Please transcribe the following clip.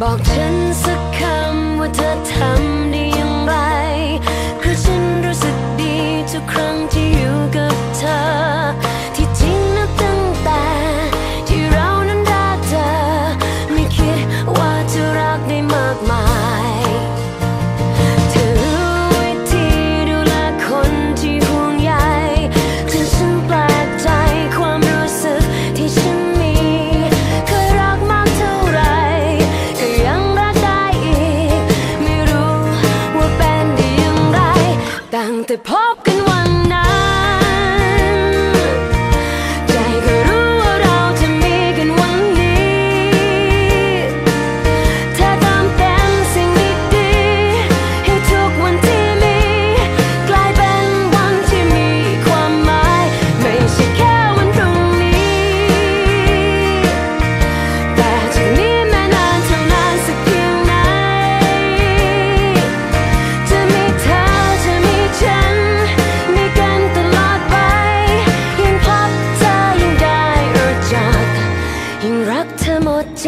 บอกฉันสักคำ The Pie! ยิ่งรักเธอหมดใจ